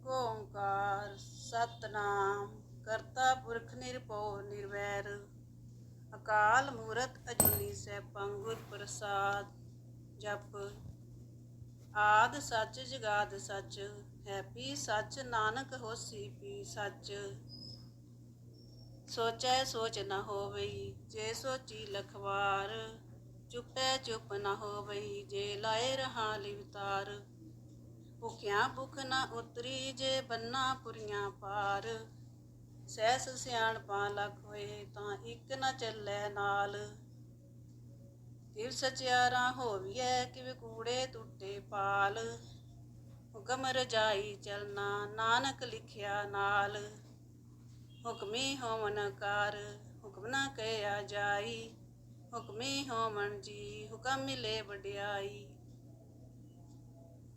ਇੱਕ ਓੰਕਾਰ, ਸਤਨਾਮ, ਕਰਤਾ ਪੁਰਖ ਨਿਰਭਉ, ਨਿਰਵੈਰ, ਅਕਾਲ ਮੂਰਤ ਅਜੂਨੀ ਸੈਭੰ ਗੁਰ ਪ੍ਰਸਾਦ, ਜਪ ਆਦ ਸੱਚ ਜਗਾਦ ਸੱਚ ਹੈਪੀ ਸੱਚ, ਨਾਨਕ ਹੋਸੀ ਪੀ ਸੱਚ। ਸੋਚੈ ਸੋਚ ਨਾ ਹੋਵਈ, ਜੇ ਸੋਚੀ ਲਖਵਾਰ, ਚੁਪੈ ਚੁੱਪ ਨਾ ਹੋਵਈ, ਜੇ ਲਾਏ ਰਹਾ ਲਿਵਤਾਰ ਭੁਖਿਆ ਭੁਖ ਨਾ ਉਤਰੀ ਜੇ ਬੰਨਾ ਪੁਰੀਆਂ ਪਾਰ। ਸਹਿਸ ਸਿਆਣਪਾਂ ਲੱਖ ਹੋਏ ਤਾਂ ਇੱਕ ਨਾ ਚੱਲੈ ਨਾਲ। ਤਿਵ ਸਚਿਆਰਾ ਹੋਵੀਐ ਕਿਵ ਕੂੜੇ ਟੁੱਟੇ ਪਾਲ। ਹੁਕਮ ਰਜਾਈ ਚਲਨਾ ਨਾਨਕ ਲਿਖਿਆ ਨਾਲ। ਹੁਕਮੀ ਹੋਵਨ ਕਰ, ਹੁਕਮ ਨਾ ਕਹਿਆ ਜਾਈ। ਹੁਕਮੀ ਹੋਵਨ ਜੀ, ਹੁਕਮ ਮਿਲੇ ਵਡਿਆਈ।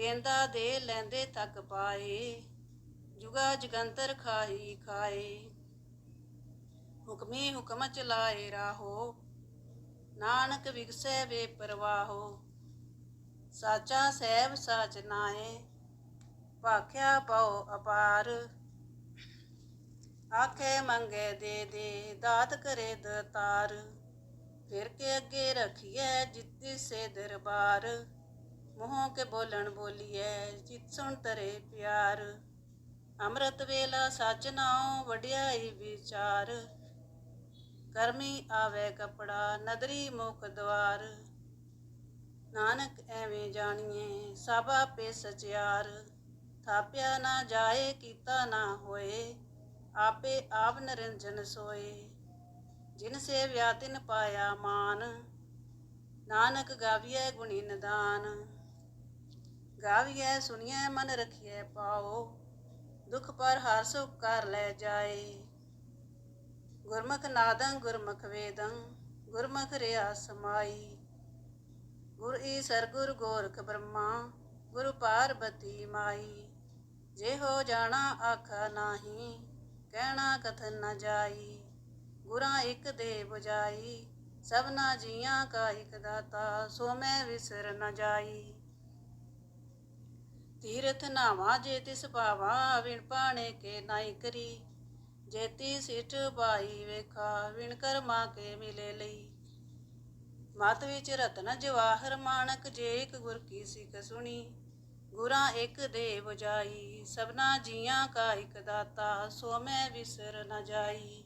ਦੇਂਦਾ ਦੇ ਲੈਂਦੇ ਤੱਕ ਪਾਏ, ਜੁਗਾ ਜਗੰਤਰ ਖਾਈ ਖਾਏ। ਹੁਕਮੀ ਹੁਕਮ ਚਲਾਏ ਰਾਹੋ, ਨਾਨਕ ਵਿਗਸੈ ਵੇ ਪਰਵਾਹੋ। ਸਾਚਾ ਸਹਿਬ ਸਾਚ ਨਾਏ ਭਾਖਿਆ ਪਉ ਅਪਾਰ। ਆਖੇ ਮੰਗੇ ਦੇ ਦੇ, ਦਾਤ ਕਰੇ ਦਤਾਰ। ਫਿਰ ਕੇ ਅੱਗੇ ਰਖੀਐ ਜਿੱਤੀ ਸੇ ਦਰਬਾਰ। ਮੂੰਹੋਂ ਕੇ ਬੋਲਣ ਬੋਲੀਐ ਜਿਤ ਸੁਣ ਤਰੇ ਪਿਆਰ। ਅੰਮ੍ਰਿਤ ਵੇਲਾ ਸੱਚ ਨਾਉ ਵਡਿਆਈ ਵਿਚਾਰ। ਕਰਮੀ ਆਵੇ ਕਪੜਾ, ਨਦਰੀ ਮੁਖ ਦਵਾਰ। ਨਾਨਕ ਐਵੇਂ ਜਾਣੀਏ ਸਭ ਆਪੇ ਸਚਿਆਰ ਥਾਪਿਆ ਨਾ ਜਾਏ, ਕੀਤਾ ਨਾ ਹੋਏ, ਆਪੇ ਆਪ ਨਿਰੰਜਨ ਸੋਏ। ਜਿਨ ਸੇ ਵਿਆਤਿਨ ਪਾਇਆ ਮਾਨ, ਨਾਨਕ ਗਾਵੀਐ ਗੁਣੀ ਨਿਦਾਨ। ਗਾਵੀਐ, ਸੁਣੀਐ, ਮਨ ਰਖੀਐ ਪਾਓ, ਦੁਖ ਪਰ ਹਰ ਸੁਖ ਕਰ ਲੈ ਜਾਏ। ਗੁਰਮੁਖ ਨਾਦੰ, ਗੁਰਮੁਖ ਵੇਦੰ, ਗੁਰਮੁਖ ਰਿਆ ਸਮਾਈ। ਗੁਰ ਈ ਸਰਗੁਰ ਗੋਰਖ ਬ੍ਰਹਮਾ, ਗੁਰੂ ਪਾਰਬਤੀ ਮਾਈ। ਜੇ ਹੋ ਜਾਣਾ ਆਖਾ ਨਾਹੀ, ਕਹਿਣਾ ਕਥਨ ਨਾ ਜਾਈ। ਗੁਰਾਂ ਇੱਕ ਦੇ 부ਜਾਈ, ਸਭਨਾ ਜੀਆਂ ਕਾ ਇੱਕ ਦਾਤਾ ਸੋ ਮੈਂ ਵਿਸਰ ਨਾ ਜਾਈ। ਤੀਰਥ ਨਾਵਾ ਜੇ ਤਿਸ ਭਾਵਾ ਵਿਣ ਪਾਣੇ ਕੇ ਨਾਈ ਕਰੀ। ਜੇਤੀ ਸਿਠ ਬਾਈ ਵੇਖਾ ਵਿਣ ਕਰਮਾ ਕੇ ਮਿਲੇ ਲਈ। ਮਤ ਵਿੱਚ ਰਤਨ ਜਵਾਹਰ ਮਾਨਕ ਜੇ ਇੱਕ ਗੁਰ ਕੀ ਸਿੱਖ ਸੁਣੀ। ਗੁਰਾਂ ਇੱਕ ਦੇ 부ਜਾਈ, ਸਭਨਾ ਜੀਆਂ ਕਾ ਇੱਕ ਦਾਤਾ, ਸੋ ਮੈਂ ਵਿਸਰ ਨ ਜਾਈ।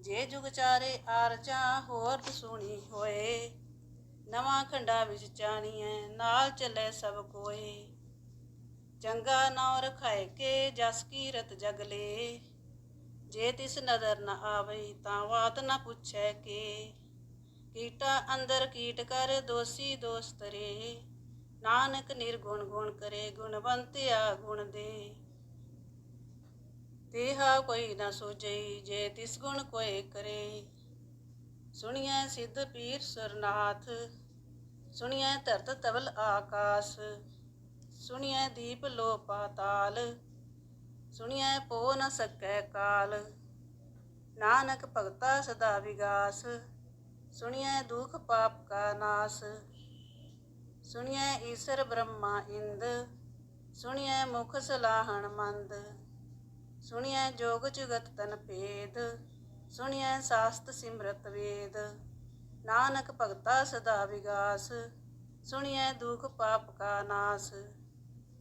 ਜੇ ਜੁਗ ਚਾਰੇ ਆਰਚਾ, ਹੋਰ ਸੁਣੀ ਹੋਏ। ਨਵਾਂ ਖੰਡਾ ਵਿੱਚ ਚਾਣੀਐ, ਨਾਲ ਚੱਲੇ ਸਭ ਕੋਏ। ਚੰਗਾ ਨਾਉ ਰਖਾਏ ਕੇ ਜਸ ਕੀ ਰਤ ਜਗਲੇ ਜੇ ਤਿਸ ਨਦਰ ਨ ਆਵਈ ਤਾਂ ਬਾਤ ਨ ਪੁੱਛੈ ਕੇ। ਕੀਟਾ ਅੰਦਰ ਕੀਟ ਕਰ ਦੋਸੀ ਦੋਸਤ ਰੇ। ਨਾਨਕ ਨਿਰਗੁਣ ਗੁਣ ਕਰੇ ਗੁਣਵੰਤਿਆ ਗੁਣ ਦੇ। ਤੇਹਾ ਕੋਈ ਨਾ ਸੋਜਈ ਜੇ ਤਿਸ ਗੁਣ ਕੋਏ ਕਰੇ। ਸੁਣੀਐ ਸਿੱਧ ਪੀਰ ਸਰਨਾਥ, ਸੁਣੀਐ ਧਰਤ ਤਵਲ ਆਕਾਸ। ਸੁਣੀਐ ਦੀਪ ਲੋ ਪਾਤਾਲ ਸੁਣੀਐ ਪੋ ਨ ਸਕੈ ਕਾਲ। ਨਾਨਕ ਭਗਤਾ ਸਦਾ ਵਿਗਾਸ, ਸੁਣੀਐ ਦੁਖ ਪਾਪ ਕਾ ਨਾਸ। ਸੁਣੀਐ ਈਸ਼ਰ ਬ੍ਰਹਮਾ ਇੰਦ, ਸੁਣੀਐ ਮੁਖ ਸਲਾਹਣ ਮੰਦ। ਸੁਣੀਐ ਜੋਗ ਜੁਗਤ ਤਨ ਭੇਦ, ਸੁਣੀਐ ਸਾਸਤ ਸਿਮਰਤ ਵੇਦ। ਨਾਨਕ ਭਗਤਾ ਸਦਾ ਵਿਗਾਸ, ਸੁਣੀਐ ਦੁਖ ਪਾਪ ਕਾ ਨਾਸ।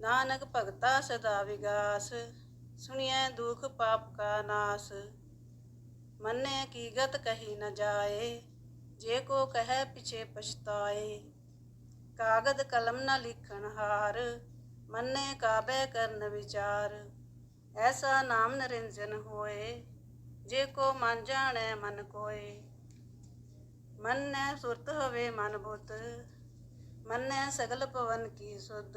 ਨਾਨਕ ਭਗਤਾ ਸਦਾ ਵਿਗਾਸ ਸੁਣੀਏ ਦੁਖ ਪਾਪ ਕਾ ਨਾਸ। ਮੰਨੇ ਕੀ ਗਤ ਕਹੀ ਨ ਜਾਏ, ਜੇ ਕੋ ਕਹੈ ਪਿਛੇ ਪਛਤਾਏ। ਕਾਗਦ ਕਲਮ ਨ ਲਿਖਣ ਹਾਰ, ਮੰਨੇ ਕਾਬੇ ਕਰਨ ਵਿਚਾਰ। ਐਸਾ ਨਾਮ ਨਿਰੰਜਨ ਹੋਏ, ਜੇ ਕੋ ਮਨ ਜਾਣੈ ਮਨ ਕੋਏ। ਮੰਨੈ ਸੁਰਤ ਹੋਵੇ ਮਨ ਬੁੱਤ, ਮੰਨੈ ਸਗਲ ਪਵਨ ਕੀ ਸੁਧ।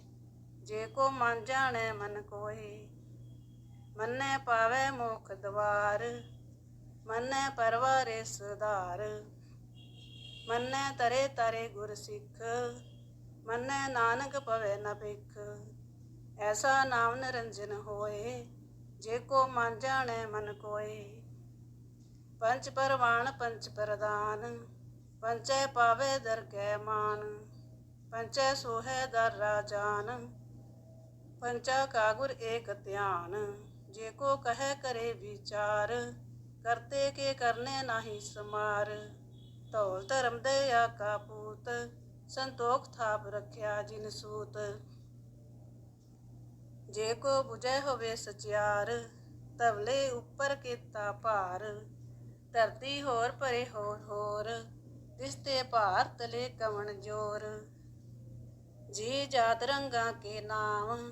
ਜੇ ਕੋ ਮਨ ਜਾਣੈ ਮਨ ਕੋਏ ਮੰਨੈ ਪਾਵੈ ਮੋਖ ਦਵਾਰ, ਮੰਨੈ ਪਰਵਾਰੇ ਸੁਧਾਰ ਮੰਨੈ ਤਰੇ ਤਰੇ ਗੁਰ ਸਿੱਖ, ਮੰਨੈ ਨਾਨਕ ਪਵੈ ਨ ਭਿਖ, ਐਸਾ ਨਾਮ ਨਿਰੰਜਨ ਹੋਏ, ਜੇ ਕੋ ਮਨ ਜਾਣੈ ਮਨ ਕੋਏ ਪੰਚ ਪਰਵਾਨ ਪੰਚ ਪ੍ਰਦਾਨ ਪੰਚੈ ਪਾਵੇ ਦਰਗਹਿ ਮਾਨ ਪੰਚੈ ਸੋਹੈ ਦਰ ਰਾਜਾਨ ਪੰਚਾ ਕਾਗੁਰ ਏਕ ਧਿਆਨ, ਜੇ ਕੋ ਕਹੈ ਕਰੇ ਵਿਚਾਰ, ਕਰਤੇ ਕੇ ਕਰਨੇ ਨਾਹੀ ਸਮਾਰ। ਧੌਲ ਧਰਮ ਦੇ ਆਕਾ ਪੂਤ, ਸੰਤੋਖ ਥਾਪ ਰੱਖਿਆ ਜਿਨ ਸੂਤ। ਜੇ ਕੋ 부ਜੈ ਹੋਵੇ ਸਚਿਆਰ ਤਵਲੇ ਉੱਪਰ ਕੀਤਾ ਭਾਰ। ਧਰਤੀ ਹੋਰ ਪਰੇ ਹੋਰ ਹੋਰ ਦਿਸਤੇ ਭਾਰ ਤਲੇ ਕਵਣ ਜੋਰ। ਜੀ ਜਾਤ ਰੰਗਾ ਕੇ ਨਾਮ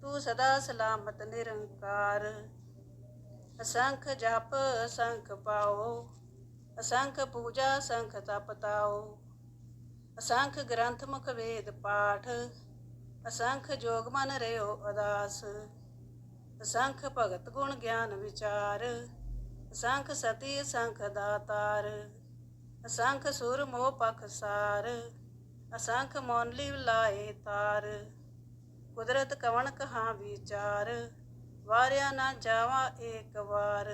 ਤੂੰ ਸਦਾ ਸਲਾਮਤ ਨਿਰੰਕਾਰ। ਅਸੰਖ ਜਪ, ਅਸੰਖ ਪਾਓ। ਅਸੰਖ ਪੂਜਾ, ਅਸੰਖ ਤਪ ਤਾਓ। ਅਸੰਖ ਗ੍ਰੰਥ ਮੁਖ ਵੇਦ ਪਾਠ। ਅਸੰਖ ਜੋਗ ਮਨ ਰਿਓ ਅਦਾਸ ਅਸੰਖ ਭਗਤ ਗੁਣ ਗਿਆਨ ਵਿਚਾਰ। ਅਸੰਖ ਸਤੀ, ਅਸੰਖ ਦਾਤਾਰ। ਅਸੰਖ ਸੁਰ ਮੋਹ ਪਖ ਸਾਰ। ਅਸੰਖ ਮੌਨਲੀ ਲਾਏ ਤਾਰ। ਕੁਦਰਤ ਕਵਣ ਕਹਾ ਵਿਚਾਰ, ਵਾਰਿਆ ਨਾ ਜਾਵਾ ਏਕ ਵਾਰ।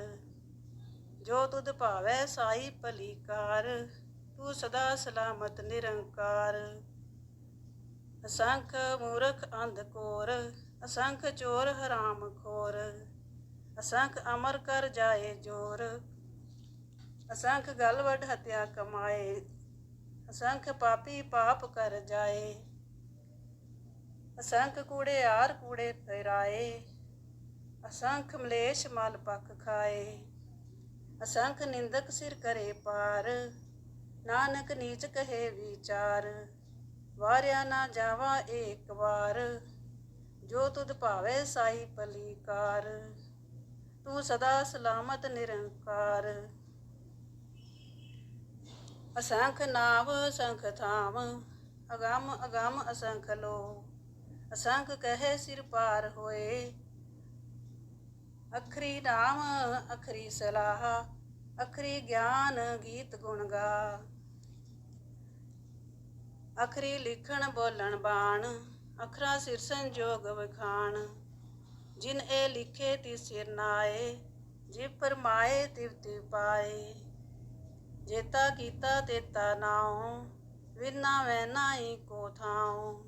ਜੋ ਤੁਧ ਭਾਵੈ ਸਾਈ ਭਲੀਕਾਰ, ਤੂੰ ਸਦਾ ਸਲਾਮਤ ਨਿਰੰਕਾਰ। ਅਸੰਖ ਮੂਰਖ ਅੰਧ ਕੋਰ, ਅਸੰਖ ਚੋਰ ਹਰਾਮ ਖੋਰ। ਅਸੰਖ ਅਮਰ ਕਰ ਜਾਏ ਜੋਰ, ਅਸੰਖ ਗਲਵਟ ਹਤਿਆ ਕਮਾਏ। ਅਸੰਖ ਪਾਪੀ ਪਾਪ ਕਰ ਜਾਏ। ਅਸੰਖ ਕੂੜੇ ਆਰ ਕੂੜੇ ਫੇਰਾਏ, ਅਸੰਖ ਮਲੇਸ਼ ਮਲ ਪੱਖ ਖਾਏ, ਅਸੰਖ ਨਿੰਦਕ ਸਿਰ ਕਰੇ ਪਾਰ, ਨਾਨਕ ਨੀਚ ਕਹੇ ਵਿਚਾਰ, ਵਾਰਿਆ ਨਾ ਜਾਵਾ ਏਕ ਵਾਰ, ਜੋ ਤੁਧ ਭਾਵੇ ਸਾਈ ਪਲੀਕਾਰ, ਤੂੰ ਸਦਾ ਸਲਾਮਤ ਨਿਰੰਕਾਰ। ਅਸੰਖ ਨਾਮ ਅਸੰਖ ਥਾਮ ਅਗੰਮ ਅਗੰਮ ਅਸੰਖ ਲੋ ਅਸੰਗ ਕਹੇ ਸਿਰ ਪਾਰ ਹੋਏ। ਅਖਰੀ ਨਾਮ, ਅਖਰੀ ਸਲਾਹ, ਅਖਰੀ ਗਿਆਨ ਗੀਤ ਗੁਣ ਗਾ। ਅਖਰੀ ਲਿਖਣ ਬੋਲਣ ਬਾਣ, ਅਖਰਾ ਸਿਰ ਸੰਜੋਗ ਵਿਖਾਣ। ਜਿਨ ਇਹ ਲਿਖੇ ਤੀ ਸਿਰ ਨਾਏ, ਜਿ ਪਰਮਾਏ ਤਿਵ ਤਿਵ ਪਾਏ। ਜੇਤਾ ਕੀਤਾ ਤੇਤਾ ਨਾਉ, ਵਿਨਾ ਵੈ ਨਾਹੀ ਕੋ ਥਾਉ।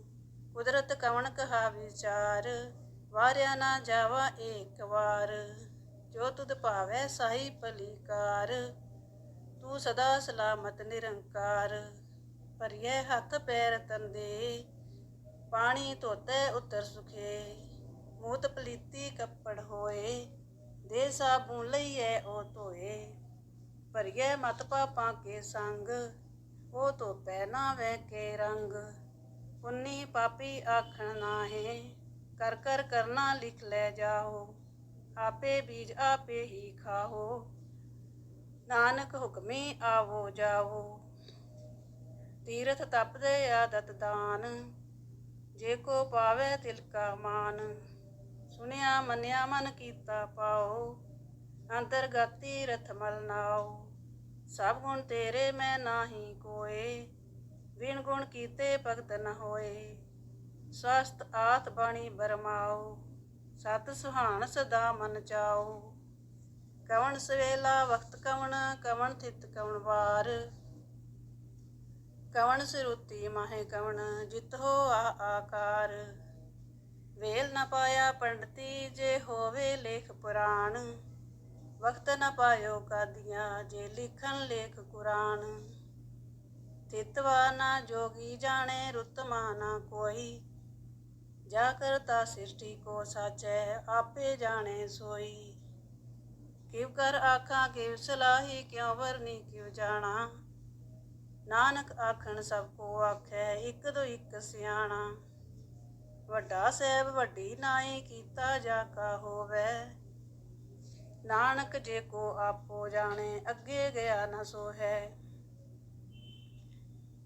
ਕੁਦਰਤ ਕਵਣ ਕਹਾ ਵਿਚਾਰ, ਵਾਰਿਆ ਨਾ ਜਾਵਾ ਏਕ ਵਾਰ। ਜੋ ਤੁਧ ਭਾਵੈ ਸਾਈ ਭਲੀਕਾਰ, ਤੂੰ ਸਦਾ ਸਲਾਮਤ ਨਿਰੰਕਾਰ। ਭਰੀਏ ਹੱਥ ਪੈਰ ਤੰਦੇ ਪਾਣੀ ਧੋਤੇ ਉਤਰ ਸੁਖੇ। ਮੂਤ ਪਲੀਤੀ ਕੱਪੜ ਹੋਏ, ਦੇ ਸਾਬੂ ਲਈਏ ਉਹ ਧੋਏ। ਭਰੀਏ ਮਤ ਪਾਪਾਂ ਕੇ ਸੰਗ ਉਹ ਤੋਂ ਨਾ ਵੈ ਕੇ ਰੰਗ। ਪੁੰਨੀ ਪਾਪੀ ਆਖਣ ਨਾਹੇ, ਕਰ ਕਰ ਕਰਨਾ ਲਿਖ ਲੈ ਜਾਓ ਆਪੇ ਬੀਜ ਆਪੇ ਹੀ ਖਾਓ ਨਾਨਕ ਹੁਕਮੀ ਆਵੋ ਜਾਓ ਤੀਰਥ ਤਪਦੇ ਆਦਤ ਦਾਨ, ਜੇ ਕੋ ਪਾਵੇ ਤਿਲ ਕਾ ਮਾਨ, ਸੁਨਿਆ ਮੰਨਿਆ ਮਨ ਕੀਤਾ ਪਾਓ, ਅੰਤਰਗਤੀ ਰਥ ਮਲ ਨਾਓ, ਸਭ ਗੁਣ ਤੇਰੇ ਮੈਂ ਨਾਹੀ ਕੋਏ ਵਿਣ ਗੁਣ ਕੀਤੇ ਭਗਤ ਨ ਹੋਏ। ਸਵਸਤ ਆਤ ਬਾਣੀ ਬਰਮਾਓ, ਸਤ ਸੁਹਾਣ ਸਦਾ ਮਨ ਚਾਓ। ਕਵਣ ਸਵੇਲਾ ਵਕਤ ਕਵਣ ਕਵਣ ਥਿਤ ਕਵਣ ਵਾਰ। ਕਵਣ ਸਰੂਤੀ ਮਾਹੇ ਕਵਣ, ਜਿਤ ਹੋ ਆ ਆਕਾਰ। ਵੇਲ ਨ ਪਾਇਆ ਪੰਡਤੀ, ਜੇ ਹੋਵੇ ਲੇਖ ਪੁਰਾਣ। ਵਕਤ ਨ ਪਾਇਓ ਕਾਦੀਆਂ, ਜੇ ਲਿਖਣ ਲੇਖ ਕੁਰਾਨ। ਤਿਤਵਾ ਨਾ ਜੋਗੀ ਜਾਣੇ ਰੁਤਮਾ ਨਾ ਕੋਈ। ਜਾ ਕਰਤਾ ਸ੍ਰਿਸ਼ਟੀ ਕੋ ਸਾਚੈ, ਆਪੇ ਜਾਣੇ ਸੋਈ। ਕਿਵ ਕਰ ਆਖਾਂ, ਕਿਵ ਸਲਾਹੀ, ਕਿਉ ਵਰਨੀ ਕਿਵ ਜਾਣਾ। ਨਾਨਕ ਆਖਣ, ਸਭ ਕੋ ਆਖੈ, ਇੱਕ ਦੋ ਇੱਕ ਸਿਆਣਾ। ਵੱਡਾ ਸਹਿਬ ਵੱਡੀ ਨਾਈ ਕੀਤਾ ਜਾ ਕਾ ਹੋਵੇ। ਨਾਨਕ ਜੇ ਕੋ ਆਪੋ ਜਾਣੇ, ਅੱਗੇ ਗਿਆ ਨਾ ਸੋ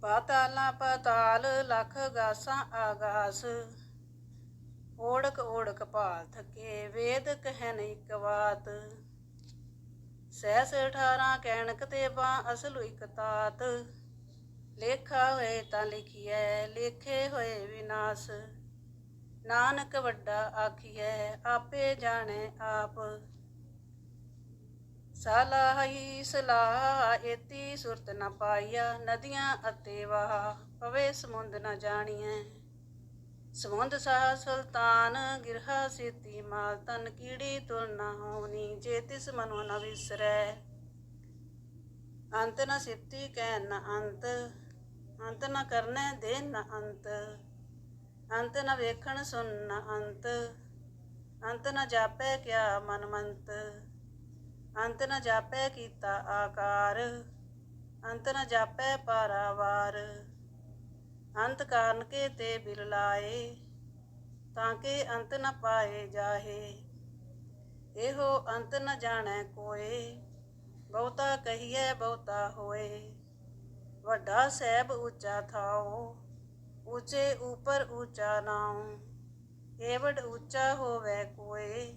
ਪਾਤਾਲਾ ਪਤਾਲ ਲਖ ਗਾਸਾਂ ਆਗਾਸ। ਓੜਕ ਓੜਕ ਭਾਲ ਥਕੇ, ਵੇਦ ਕਹਿਨ ਇਕ ਬਾਤ। ਸਹਿਸ 18 ਕਹਿਣਕ ਤੇ ਬਾ ਅਸਲ ਇਕ ਤਾਤ। ਲੇਖਾ ਹੋਏ ਤਾਂ ਲਿਖੀਐ, ਲੇਖੇ ਹੋਏ ਵਿਨਾਸ਼। ਨਾਨਕ ਵੱਡਾ ਆਖੀਐ, ਆਪੇ ਜਾਣੇ ਆਪ। ਸਲਾਹੀ ਸਲਾਹ ਏਤੀ ਸੁਰਤ ਨਾ ਪਾਈਆ ਨਦੀਆਂ ਅਤੇ ਵਾਹ, ਪਵੇ ਸਮੁੰਦ ਨਾ ਜਾਣੀਐ। ਸਮੁੰਦ ਸਾਹ ਸੁਲਤਾਨ, ਗਿਰਹਾ ਸੇਤੀ ਮਾਲ ਤਨ ਕੀੜੀ ਤੁਲ ਨ ਹੋਣੀ ਜੇ ਤਿਸ ਮਨੋ ਨ ਵਿਸਰੈ। ਅੰਤ ਨ ਸਿੱਤੀ ਕਹਿ ਨ ਅੰਤ ਅੰਤ ਨ ਕਰਨੇ ਦੇ ਨ ਅੰਤ। ਅੰਤ ਨ ਵੇਖਣ ਸੁਨ ਨ ਅੰਤ ਅੰਤ ਨ ਜਾਪੈ ਕਿਆ ਮਨ ਮੰਤ ਅੰਤ ਨ ਜਾਪੈ ਕੀਤਾ ਆਕਾਰ, ਅੰਤ ਨ ਜਾਪੈ ਪਾਰਾਵਾਰ। ਅੰਤ ਕਾਰਨ ਕੇ ਤੇ ਬਿਲ ਲਾਏ, ਤਾਂ ਕਿ ਅੰਤ ਨ ਪਾਏ ਜਾਹੇ। ਇਹੋ ਅੰਤ ਨ ਜਾਣੈ ਕੋਏ, ਬਹੁਤਾ ਕਹੀਐ ਬਹੁਤਾ ਹੋਏ। ਵੱਡਾ ਸਹਿਬ ਉੱਚਾ ਥਾਓ ਉੱਚੇ ਉਪਰ ਉੱਚਾ ਨਾਉ। ਏਵਡ ਉੱਚਾ ਹੋਵੇ ਕੋਏ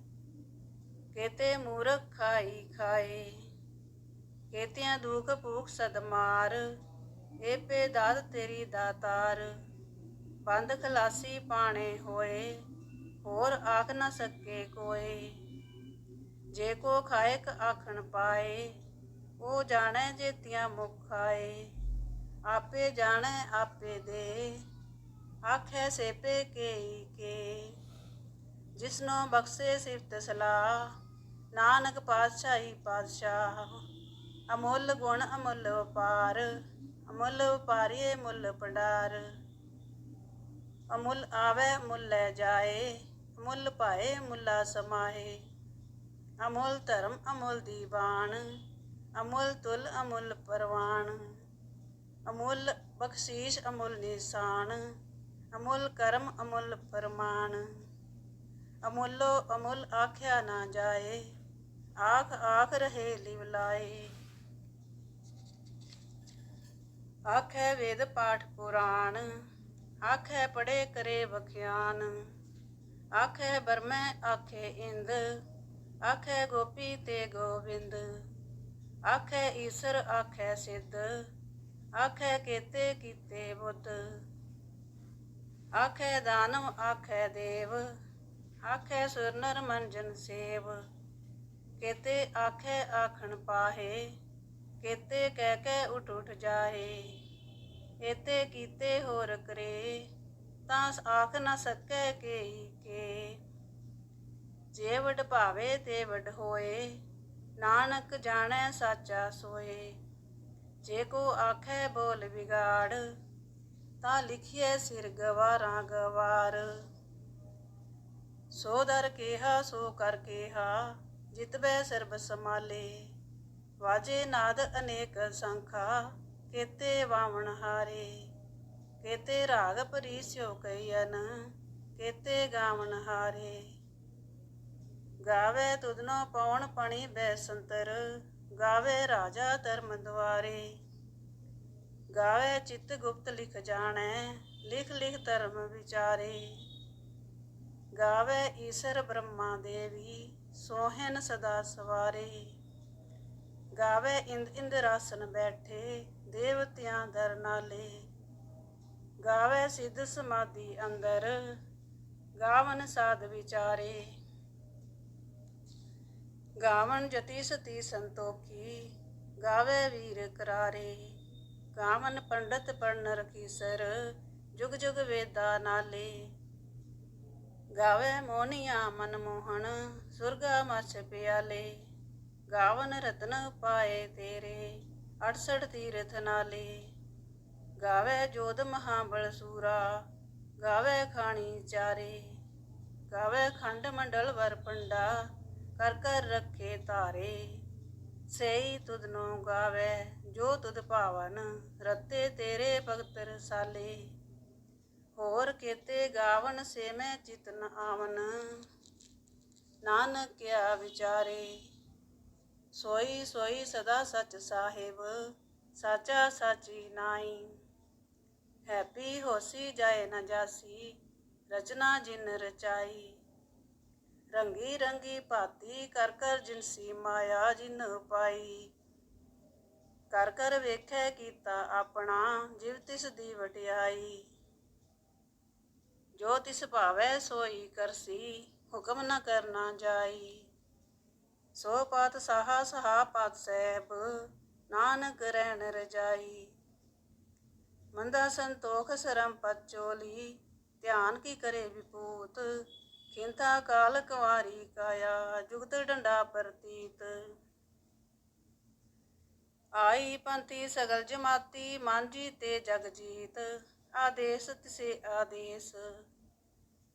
ਕੇਤੇ ਮੂਰਖ ਖਾਈ ਖਾਏ ਕੇਤਿਆਂ ਦੁਖ ਭੂਖ ਸਦਮਾਰ ਏ ਪੇ ਦਾਤ ਤੇਰੀ ਦਾਤਾਰ, ਬੰਦ ਖਲਾਸੀ ਪਾਣੇ ਹੋਏ, ਹੋਰ ਆਖ ਨਾ ਸਕੇ ਕੋਏ। ਜੇ ਕੋ ਖਾਇਕ ਆਖਣ ਪਾਏ ਉਹ ਜਾਣੈ ਜੇਤੀਆਂ ਮੁਖ ਆਏ ਆਪੇ ਜਾਣੈ, ਆਪੇ ਦੇ, ਆਖੇ ਸੇਪੇ ਕੇ ਕੇ। ਜਿਸਨੋ ਬਖਸ਼ੇ ਸਿਫਤ ਸਲਾਹ ਨਾਨਕ ਪਾਤਸ਼ਾਹੀ ਪਾਤਸ਼ਾਹ, ਅਮੁੱਲ ਗੁਣ ਅਮੁੱਲ ਵਪਾਰ, ਅਮੁੱਲ ਵਪਾਰੀਏ ਮੁੱਲ ਭੰਡਾਰ। ਅਮੁੱਲ ਆਵੇ ਮੁੱਲ ਲੈ ਜਾਏ, ਅਮੁੱਲ ਪਾਏ ਮੁੱਲਾ ਸਮਾਏ ਅਮੁੱਲ ਧਰਮ ਅਮੁੱਲ ਦੀਵਾਨ ਅਮੁੱਲ ਤੁਲ ਅਮੁੱਲ ਪਰਵਾਨ ਅਮੁੱਲ ਬਖਸ਼ੀਸ਼ ਅਮੁੱਲ ਨਿਸ਼ਾਨ, ਅਮੁੱਲ ਕਰਮ ਅਮੁੱਲ ਫਰਮਾਨ। ਅਮੁੱਲੋ ਅਮੁੱਲ ਆਖਿਆ ਨਾ ਜਾਏ ਆਖ ਆਖ ਰਹੇ ਲਿਵ ਲਾਏ ਆਖੇ ਵੇਦ ਪਾਠ ਪੁਰਾਣ, ਆਖੇ ਪੜੇ ਕਰੇ ਬਖਿਆਨ ਆਖੇ ਬਰਮੈ ਆਖੇ ਇੰਦ, ਆਖੇ ਗੋਪੀ ਤੇ ਗੋਬਿੰਦ ਆਖੇ ਈਸ਼ਰ ਆਖੇ ਸਿੱਧ, ਆਖੇ ਕੀਤੇ ਕੀਤੇ ਬੁੱਧ, ਆਖੇ ਦਾਨਵ ਆਖੇ ਦੇਵ, ਆਖੇ ਸੁਰ ਨਰ ਮੰਜਨ ਸੇਵ ਕੇਤੇ ਆਖੇ ਆਖਣ ਪਾਹੇ, ਕੇਤੇ ਕਹਿ ਕੇ ਉਠ ਉਠ ਜਾਹੇ, ਏਤੇ ਕੀਤੇ ਹੋਰ ਕਰੇ, ਤਾਂ ਆਖ ਨਾ ਸਕੈ ਕੇ ਕੇ। ਜੇ ਵਡ ਭਾਵੇ ਤੇ ਵਡ ਹੋਏ, ਨਾਨਕ ਜਾਣੈ ਸਾਚਾ ਸੋਏ। ਜੇ ਕੋ ਆਖੇ ਬੋਲ ਵਿਗਾੜ, ਤਾਂ ਲਿਖੀਏ ਸਿਰ ਗਵਾਰਾਂ ਗਵਾਰ। ਸੋ ਦਰ ਕੇਹਾ ਸੋ ਕਰ ਕੇਹਾ ਜਿਤਬੈ ਸਰਬ ਸਮਾਲੇ ਵਾਜੇ ਨਾਦ ਅਨੇਕ ਸੰਖਾ, ਕੇਤੇ ਵਾਵਣ ਹਾਰੇ, ਕੇਤੇ ਰਾਗ ਪਰੀਸਿਓ ਕਈਨ ਕੇਤੇ ਗਾਵਣ ਹਾਰੇ। ਗਾਵੇ ਤੁਧਨੋ ਪਉਣ ਪਣੀ ਬੈਸੰਤਰ ਗਾਵੇ ਰਾਜਾ ਧਰਮ ਦੁਆਰੇ। ਗਾਵੇ ਚਿੱਤ ਗੁਪਤ ਲਿਖ ਜਾਣੈ, ਲਿਖ ਲਿਖ ਧਰਮ ਵਿਚਾਰੇ। ਗਾਵੇ ਈਸ਼ਰ ਬ੍ਰਹਮਾ ਦੇਵੀ ਸੋਹਨ ਸਦਾ ਸਵਾਰੇ। ਗਾਵੇ ਇੰਦ ਇੰਦਰਾਸਨ ਬੈਠੇ, ਦੇਵਤਿਆਂ ਦਰ ਨਾਲੇ। ਗਾਵੇ ਸਿੱਧ ਸਮਾਧੀ ਅੰਦਰ, ਗਾਵਨ ਸਾਧ ਵਿਚਾਰੇ। ਗਾਵਨ ਜਤੀ ਸਤੀ ਸੰਤੋਖੀ, ਗਾਵੇ ਵੀਰ ਕਰਾਰੇ। ਗਾਵਨ ਪੰਡਤ ਪੜਨ ਰਖੀਸਰ ਜੁਗ ਜੁਗ ਵੇਦਾ ਨਾਲੇ। ਗਾਵੇ ਮੋਨੀਆ ਮਨਮੋਹਨ ਸੁਰਗਾ ਮਛ ਪਿਆਲੇ, ਗਾਵਨ ਰਤਨ ਪਾਏ ਤੇਰੇ 68 ਤੀਰਥ ਨਾਲੇ। ਗਾਵੇ ਜੋਧ ਮਹਾਬਲ ਸੂਰਾ, ਗਾਵੇ ਖਾਣੀ ਚਾਰੇ। ਗਾਵੇ ਖੰਡ ਮੰਡਲ ਵਰ ਪੰਡਾ, ਕਰ ਕਰ ਰੱਖੇ ਤਾਰੇ ਸਈ ਤੁਧ ਨੂੰ ਗਾਵੇ, ਜੋ ਤੁਧ ਭਾਵਨ, ਰਤੇ ਤੇਰੇ ਭਗਤ ਰਸਾਲੇ। ਹੋਰ ਕੇਤੇ ਗਾਵਨ ਸੇ ਮੈਂ ਚਿਤਨ ਆਵਨ। ਨਾਨਕ ਕਿਆ ਵਿਚਾਰੇ, ਸੋਈ ਸੋਈ ਸਦਾ ਸਚ ਸਾਹਿਬ, ਸਾਚਾ ਸਾਚੀ ਨਾਈ। ਹੈਪੀ ਹੋਸੀ ਜਾਏ ਨਾ ਜਾਸੀ, ਰਚਨਾ ਜਿਨ ਰਚਾਈ। ਰੰਗੀ ਰੰਗੀ ਭਾਤੀ ਕਰ ਕਰ ਜਿਨਸੀ ਮਾਇਆ ਜਿਨ ਪਾਈ। ਕਰ ਕਰ ਵੇਖੈ ਕੀਤਾ ਆਪਣਾ, ਜਿਵ ਤਿਸ ਦੀ ਵਟਿਆਈ। ਜੋ ਤਿਸ ਭਾਵੈ ਸੋਈ ਕਰਸੀ ਹੁਕਮ ਨਾ ਕਰਨਾ ਜਾਈ। ਸੋ ਪਾਤ ਸਾਹਾ ਸਹਾ ਪਾਤ ਸਹਿਬ, ਨਾਨਕ ਰਹਿਣ ਰਜਾਈ। ਮੰਦਾ ਸੰਤੋਖ ਸਰਮ ਪਚੋਲੀ ਧਿਆਨ ਕੀ ਕਰੇ ਵਿਪੂਤ? ਖਿੰਤਾ ਕਾਲ ਕੁਵਾਰੀ ਕਾਇਆ, ਜੁਗਤ ਡੰਡਾ ਪ੍ਰਤੀਤ। ਆਈ ਪੰਥੀ ਸਗਲ ਜਮਾਤੀ, ਮਾਂਜੀ ਤੇ ਜਗ ਜੀਤ। ਆਦੇਸ ਤਿਸੇ ਆਦੇਸ।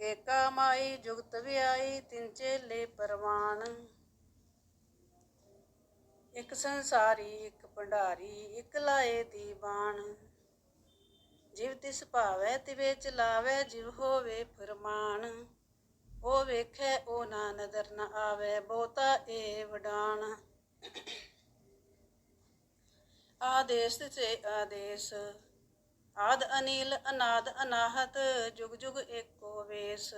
ਏਕਾ ਮਾਈ ਜੁਗਤ ਵਿਆਈ, ਤਿਨ ਚੇਲੇ ਪਰਵਾਨ। ਇੱਕ ਸੰਸਾਰੀ, ਇੱਕ ਭੰਡਾਰੀ, ਇੱਕ ਲਾਏ ਦੀ ਜਿਵ ਤਿਸ ਭਾਵੈ, ਤਿਵੇ ਚਲਾਵੇ ਜਿਵ ਹੋਵੇ ਫਰਮਾਨ। ਉਹ ਵੇਖੈ ਉਹ ਨਾ ਨਦਰ ਨ ਆਵੇ, ਬਹੁਤਾ ਏ ਵਡਾਣ ਆਦੇਸ ਤੇ ਆਦੇਸ। ਆਦ ਅਨੀਲ, ਅਨਾਦ ਅਨਾਹਤ, ਜੁਗ ਜੁਗ ਏਕੋ ਵੇਸ।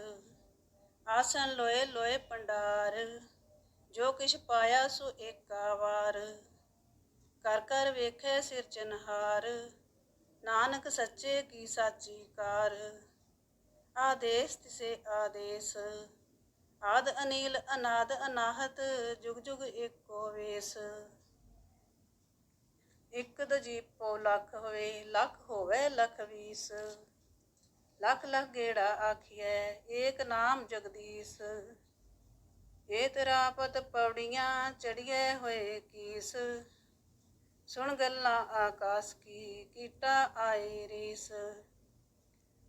ਆਸਨ ਲੋਏ ਲੋਏ ਪੰਡਾਰ, ਜੋ ਕਿਛ ਪਾਇਆ ਸੋ ਏਕਾ ਵਾਰ। ਕਰ ਕਰ ਵੇਖੇ ਸਿਰਜਨਹਾਰ ਨਾਨਕ ਸੱਚੇ ਕੀ ਸਾਚੀ ਕਾਰ। ਆਦੇਸ ਤਿਸੇ ਆਦੇਸ, ਆਦ ਅਨੀਲ ਅਨਾਦ ਅਨਾਹਤ, ਜੁਗ ਜੁਗ ਏਕੋ ਵੇਸ। ਇੱਕ ਦਜੀਪੋ ਲੱਖ ਹੋਵੇ ਲੱਖ ਹੋਵੇ ਲੱਖ ਵੀਸ। ਲੱਖ ਲੱਖ ਗੇੜਾ ਆਖੀਐ, ਏਕ ਨਾਮ ਜਗਦੀਸ਼। ਏ ਤੇਰਾ ਪਤ ਪੌੜੀਆਂ ਚੜੀਏ ਹੋਏ ਕੀਸ। ਸੁਣ ਗੱਲਾਂ ਆਕਾਸ ਕੀ, ਕੀਟਾ ਆਏ ਰੀਸ।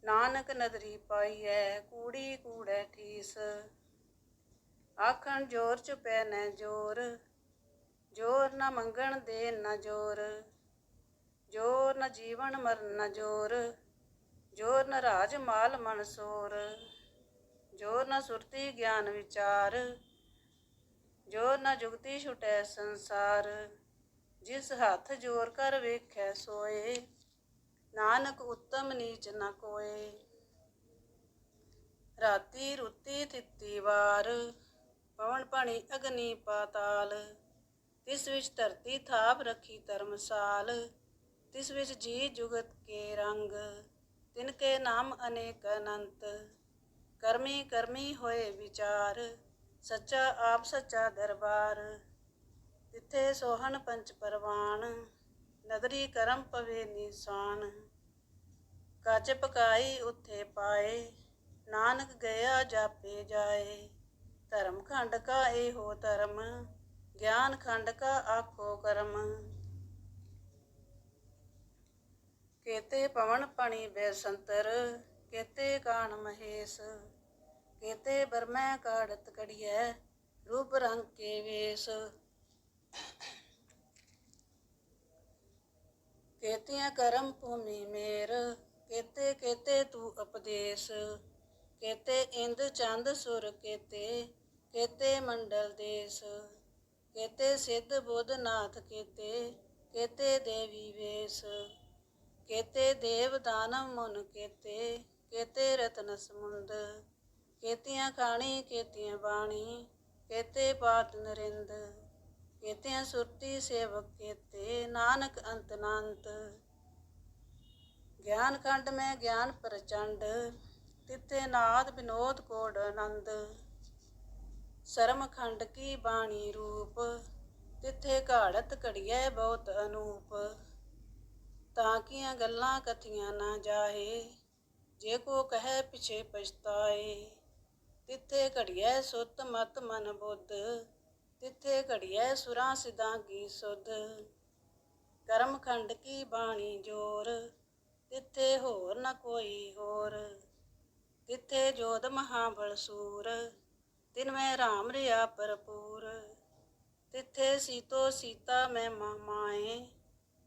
ਨਾਨਕ ਨਦਰੀ ਪਾਈਐ, ਕੂੜੀ ਕੂੜੈ ਠੀਸ। ਆਖਣ ਜੋਰ ਚ ਪੈ ਨੈ ਜੋਰ ਜੋਰ ਨਾ ਮੰਗਣ ਦੇ ਨਾ ਜੋਰ ਜੋਰ ਨਾ ਜੀਵਨ ਮਰਨ ਨਾ ਜੋਰ। ਜੋਰ ਨ ਰਾਜ ਮਾਲ ਮਨਸੋਰ ਜੋਰ ਨ ਸੁਰਤੀ ਗਿਆਨ ਵਿਚਾਰ ਜੋਰ ਨ ਜੁਗਤੀ ਛੁਟੈ ਸੰਸਾਰ, ਜਿਸ ਹੱਥ ਜੋਰ ਕਰ ਵੇਖੈ ਸੋਏ, ਨਾਨਕ ਉਤਮ ਨੀਚ ਨ ਕੋਏ। ਰਾਤੀ ਰੁੱਤੀ ਤਿੱਤੀ ਵਾਰ, ਪਵਨ ਪਾਣੀ ਅਗਨੀ ਪਾਤਾਲ, ਤਿਸ ਵਿੱਚ ਧਰਤੀ ਥਾਪ ਰੱਖੀ ਧਰਮਸਾਲ, ਤਿਸ ਵਿੱਚ ਜੀ ਜੁਗਤ ਕੇ ਰੰਗ। ਤਿਨ ਕੇ ਨਾਮ ਅਨੇਕ ਅਨੰਤ, ਕਰਮੀ ਕਰਮੀ ਹੋਏ ਵਿਚਾਰ, ਸੱਚਾ ਆਪ ਸੱਚਾ ਦਰਬਾਰ। ਤਿੱਥੇ ਸੋਹਣ ਪੰਚ ਪਰਵਾਨ ਨਦਰੀ ਕਰਮ ਪਵੇ ਨਿਸ਼ਾਨ। ਕੱਚ ਪਕਾਈ ਉੱਥੇ ਪਾਏ, ਨਾਨਕ ਗਿਆ ਜਾਪੇ ਜਾਏ। ਧਰਮ ਖੰਡ ਕਾ ਇਹੋ ਧਰਮ, ਗਿਆਨ ਖੰਡ ਕਾ ਆਖੋ ਕਰਮ। ਕੇਤੇ ਪਵਨ ਪਣੀ ਬੈਸੰਤਰ, ਕੇਤੇ ਕਾਣ ਮਹੇਸ਼। ਕੇਤੇ ਬਰਮੈ ਕਾੜਤ ਕੜੀਐ, ਰੂਪ ਰੰਗ ਕੇ ਵੇਸ। ਕੇਤਿਆਂ ਕਰਮ ਭੂਮੀ ਮੇਰ, ਕੇਤੇ ਕੇਤੇ ਤੂੰ ਉਪਦੇਸ਼। ਕੇਤੇ ਇੰਦ ਚੰਦ ਸੁਰ ਕੇਤੇ ਕੇਤੇ ਮੰਡਲ ਦੇਸ। ਕੇਤੇ ਸਿੱਧ ਬੁੱਧ ਨਾਥ ਕੇਤੇ ਕੇਤੇ ਦੇਵੀ ਵੇਸ। ਕੇਤੇ ਦੇਵ ਦਾਨਵ ਮਨ ਕੇਤੇ ਕੇਤੇ ਰਤਨ ਸਮੁੰਦ, ਕੇਤੀਆਂ ਖਾਣੀ, ਕੇਤੀਆਂ ਬਾਣੀ, ਕੇਤੇ ਪਾਤ ਨਰਿੰਦ, ਕੇਤਿਆਂ ਸੁਰਤੀ ਸੇਵਕ ਕੇਤੇ, ਨਾਨਕ ਅੰਤ ਨਾਨਤ ਗਿਆਨ ਖੰਡ ਮੈਂ ਗਿਆਨ ਪ੍ਰਚੰਡ, ਤਿੱਥੇ ਨਾਦ ਬਿਨੋਦ ਕੋੜ ਆਨੰਦ। ਸਰਮ ਖੰਡ ਕੀ ਬਾਣੀ ਰੂਪ, ਤਿੱਥੇ ਘਾੜਤ ਘੜੀਐ ਬਹੁਤ ਅਨੂਪ। ਤਾਂ ਕੀਆਂ ਗੱਲਾਂ ਕਥੀਆਂ ਨਾ ਜਾਏ ਜੇ ਕੋ ਕਹੈ ਪਿਛੇ ਪਛਤਾਏ। ਤਿੱਥੇ ਘੜੀਐ ਸੁਤ ਮਤ ਮਨ ਬੁੱਧ, ਤਿੱਥੇ ਘੜੀਐ ਸੁਰਾਂ ਸਿਦਾਂ ਕੀ ਸੁਧ। ਕਰਮ ਖੰਡ ਕੀ ਬਾਣੀ ਜੋਰ, ਤਿੱਥੇ ਹੋਰ ਨ ਕੋਈ ਹੋਰ। ਤਿੱਥੇ ਜੋਧ ਮਹਾਬਲ ਸੂਰ, ਤਿਨ ਮੈਂ ਰਾਮ ਰਿਆ ਭਰਪੂਰ। ਤਿੱਥੇ ਸੀਤੋ ਸੀਤਾ ਮੈਂ ਮਾਮਾਏ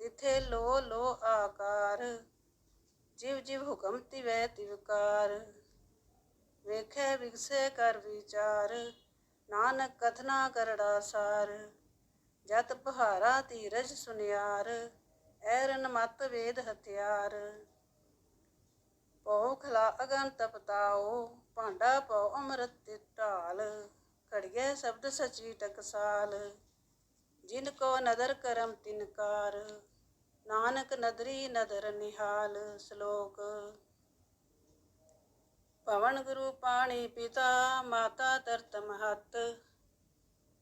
ਤਿਥੇ ਲੋ ਲੋ ਆਕਾਰ, ਜਿਵ ਜਿਵ ਹੁਕਮ ਤਿਵੈ ਤਿਵਕਾਰ ਵੇਖੈ ਵਿਗਸੇ ਕਰ ਵਿਚਾਰ, ਨਾਨਕ ਕਥਨਾ ਕਰੜਾ ਸਾਰ। ਜਤ ਪਹਾਰਾ ਧੀਰਜ ਸੁਨਿਆਰ, ਐਰਨ ਮਤ ਵੇਦ ਹਥਿਆਰ। ਪਉ ਖਲਾ ਅਗਨ ਤਪਤਾਓ ਭਾਂਡਾ ਪਉ ਅੰਮ੍ਰਿਤ ਢਾਲ ਘੜੀਏ ਸ਼ਬਦ ਸਚੀ ਟਕਸਾਲ। ਜਿਨ ਕੋ ਨਦਰ ਕਰਮ ਤਿਨਕਾਰ ਨਾਨਕ ਨਦਰੀ ਨਦਰ ਨਿਹਾਲ ਸ਼ਲੋਕ। ਪਵਨ ਗੁਰੂ ਪਾਣੀ ਪਿਤਾ, ਮਾਤਾ ਤਰਤ ਮਹਤ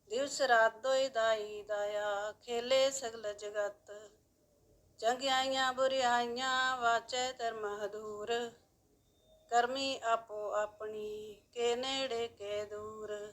ਦਿਵਸ ਰਾਤ ਦੋਇ ਦਾਈ ਦਾਇਆ, ਖੇਲੇ ਸਗਲ ਜਗਤ। ਚੰਗਿਆਈਆਂ ਬੁਰਿਆਈਆਂ ਵਾਚੈ ਧਰਮ ਹਦੂਰ। ਕਰਮੀ ਆਪੋ ਆਪਣੀ, ਕੇ ਨੇੜੇ ਕੇ ਦੂਰ।